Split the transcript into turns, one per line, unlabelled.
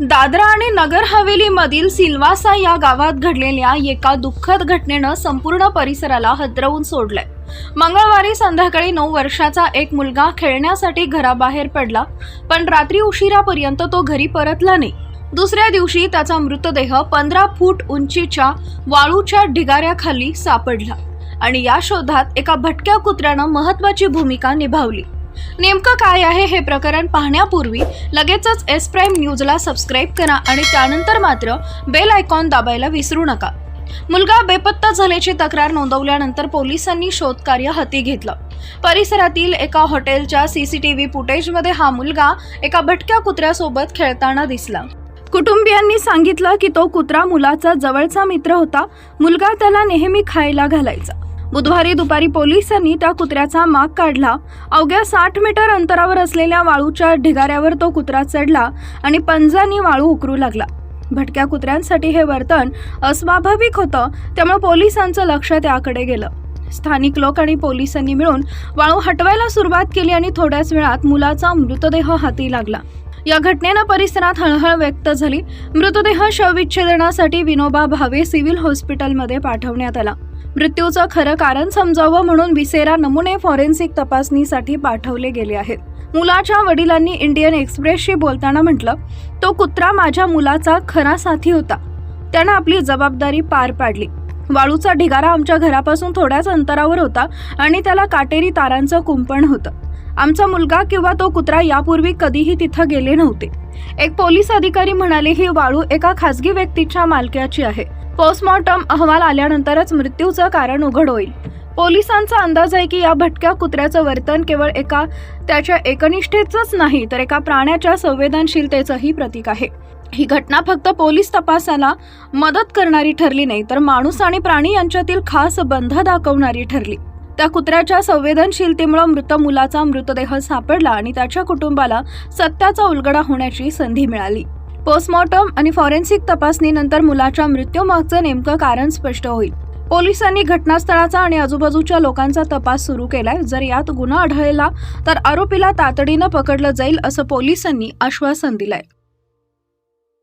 दादरा आणि नगर हवेलीमधील सिल्वासा या गावात घडलेल्या एका दुःखद घटनेनं संपूर्ण परिसराला हदरवून सोडलंय. मंगळवारी संध्याकाळी नऊ वर्षाचा एक मुलगा खेळण्यासाठी घराबाहेर पडला पण रात्री उशिरापर्यंत तो घरी परतला नाही. दुसऱ्या दिवशी त्याचा मृतदेह पंधरा फूट उंचीच्या वाळूच्या ढिगाऱ्याखाली सापडला आणि या शोधात एका भटक्या कुत्र्यानं महत्वाची भूमिका निभावली. नेमकं काय आहे हे प्रकरण पाहण्यापूर्वी लगेचच एस प्राईम न्यूजला सबस्क्राईब करा आणि त्यानंतर मात्र बेल आयकॉन दाबायला विसरू नका. मुलगा बेपत्ता झाल्याची तक्रार नोंदवल्यानंतर पोलिसांनी शोधकार्य हाती घेतलं. परिसरातील एका हॉटेलच्या सीसीटीव्ही फुटेजमध्ये हा मुलगा एका भटक्या कुत्र्यासोबत खेळताना दिसला. कुटुंबियांनी सांगितलं की तो कुत्रा मुलाचा जवळचा मित्र होता. मुलगा त्याला नेहमी खायला घालायचा. बुधवारी दुपारी पोलिसांनी त्या कुत्र्याचा माग काढला. अवघ्या साठ मीटर अंतरावर असलेल्या वाळूच्या ढिगाऱ्यावर तो कुत्रा चढला आणि पंजांनी वाळू उकरू लागला. भटक्या कुत्र्यांसाठी हे वर्तन अस्वाभाविक होतं त्यामुळे पोलिसांचं लक्ष त्याकडे गेलं. स्थानिक लोक आणि पोलिसांनी मिळून वाळू हटवायला सुरुवात केली आणि थोड्याच वेळात मुलाचा मृतदेह हाती लागला. या घटनेनं परिसरात हळहळ व्यक्त झाली. मृतदेह शवविच्छेदनासाठी विनोबा भावे सिव्हिल हॉस्पिटलमध्ये पाठवण्यात आला. मृत्यूचं खरं कारण समजावं म्हणून विसेरा नमुने फॉरेन्सिक तपासणीसाठी पाठवले गेले आहेत. मुलाच्या वडिलांनी इंडियन एक्सप्रेसशी बोलताना म्हटलं तो कुत्रा माझ्या मुलाचा खरा साथी होता. त्यानं आपली जबाबदारी पार पाडली. वाळूचा ढिगारा आमच्या घरापासून थोड्याच अंतरावर होता आणि त्याला काटेरी तारांचं कुंपण होतं. आमचा मुलगा किंवा तो कुत्रा यापूर्वी कधीही तिथं गेले नव्हते. एक पोलीस अधिकारी म्हणाले ही वाळू एका खासगी व्यक्तीच्या मालकीची आहे. पोस्टमॉर्टम अहवाल आल्यानंतरच मृत्यूचं कारण उघड होईल पोलिसांचा अंदाज आहे की या भटक्या कुत्र्याचं वर्तन केवळ एका त्याच्या एकनिष्ठेचंच नाही तर एका प्राण्याच्या संवेदनशीलतेचंही प्रतीक आहे. ही घटना फक्त पोलीस तपासाला मदत करणारी ठरली नाही तर माणूस आणि प्राणी यांच्यातील खास बंध दाखवणारी ठरली. त्या कुत्र्याच्या संवेदनशीलतेमुळे मृत मुलाचा मृतदेह सापडला आणि त्याच्या कुटुंबाला सत्याचा उलगडा होण्याची संधी मिळाली. पोस्टमॉर्टम आणि फॉरेन्सिक तपासणीनंतर मुलाच्या मृत्यूमागचं नेमकं कारण स्पष्ट होईल. पोलिसांनी घटनास्थळाचा आणि आजूबाजूच्या लोकांचा तपास सुरू केलाय. जर यात गुन्हा आढळला तर आरोपीला तातडीनं पकडलं जाईल असं पोलिसांनी आश्वासन दिलंय.